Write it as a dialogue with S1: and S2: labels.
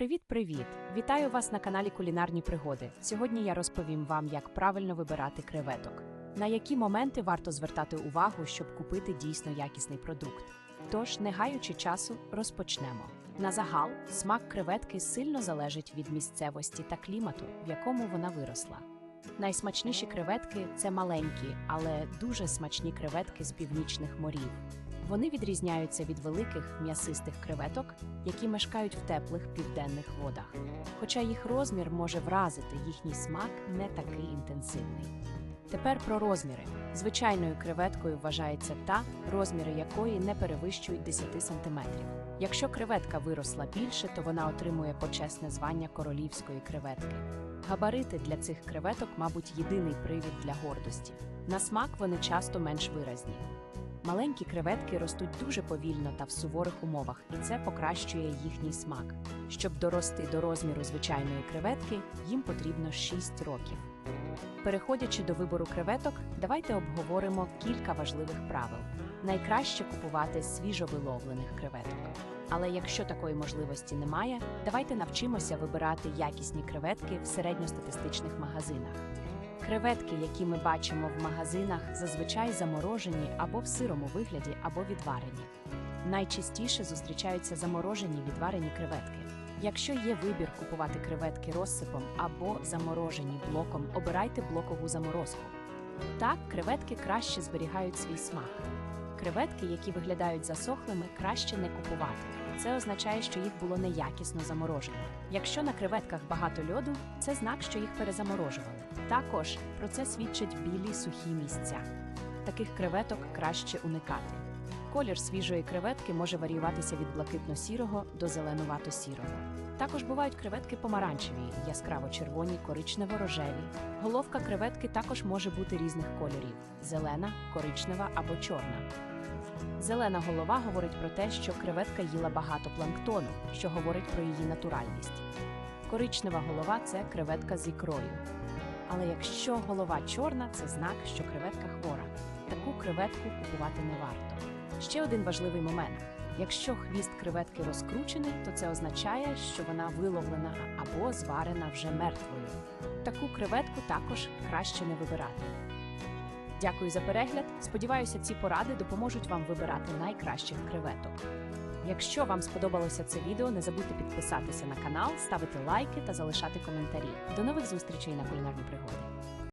S1: Привіт-привіт! Вітаю вас на каналі Кулінарні Пригоди. Сьогодні я розповім вам, як правильно вибирати креветок, на які моменти варто звертати увагу, щоб купити дійсно якісний продукт. Тож, не гаючи часу, розпочнемо. На загал, смак креветки сильно залежить від місцевості та клімату, в якому вона виросла. Найсмачніші креветки це маленькі, але дуже смачні креветки з північних морів. Вони відрізняються від великих м'ясистих креветок, які мешкають в теплих південних водах. Хоча їх розмір може вразити, їхній смак не такий інтенсивний. Тепер про розміри. Звичайною креветкою вважається та, розміри якої не перевищують 10 см. Якщо креветка виросла більше, то вона отримує почесне звання королівської креветки. Габарити для цих креветок, мабуть, єдиний привід для гордості. На смак вони часто менш виразні. Маленькі креветки ростуть дуже повільно та в суворих умовах, і це покращує їхній смак. Щоб дорости до розміру звичайної креветки, їм потрібно 6 років. Переходячи до вибору креветок, давайте обговоримо кілька важливих правил. Найкраще купувати свіжовиловлених креветок. Але якщо такої можливості немає, давайте навчимося вибирати якісні креветки в середньостатистичних магазинах. Креветки, які ми бачимо в магазинах, зазвичай заморожені або в сирому вигляді, або відварені. Найчастіше зустрічаються заморожені відварені креветки. Якщо є вибір купувати креветки розсипом або заморожені блоком, обирайте блокову заморозку. Так, креветки краще зберігають свій смак. Креветки, які виглядають засохлими, краще не купувати. Це означає, що їх було неякісно заморожено. Якщо на креветках багато льоду, це знак, що їх перезаморожували. Також про це свідчать білі сухі місця. Таких креветок краще уникати. Колір свіжої креветки може варіюватися від блакитно-сірого до зеленувато-сірого. Також бувають креветки помаранчеві, яскраво-червоні, коричнево-рожеві. Головка креветки також може бути різних кольорів: зелена, коричнева або чорна. Зелена голова говорить про те, що креветка їла багато планктону, що говорить про її натуральність. Коричнева голова це креветка з ікрою. Але якщо голова чорна, це знак, що креветка хвора. Таку креветку купувати не варто. Ще один важливий момент: якщо хвіст креветки розкручений, то це означає, що вона виловлена або зварена вже мертвою. Таку креветку також краще не вибирати. Дякую за перегляд. Сподіваюся, ці поради допоможуть вам вибирати найкращих креветок. Якщо вам сподобалося це відео, не забудьте підписатися на канал, ставити лайки та залишати коментарі. До нових зустрічей на кулінарній пригоди.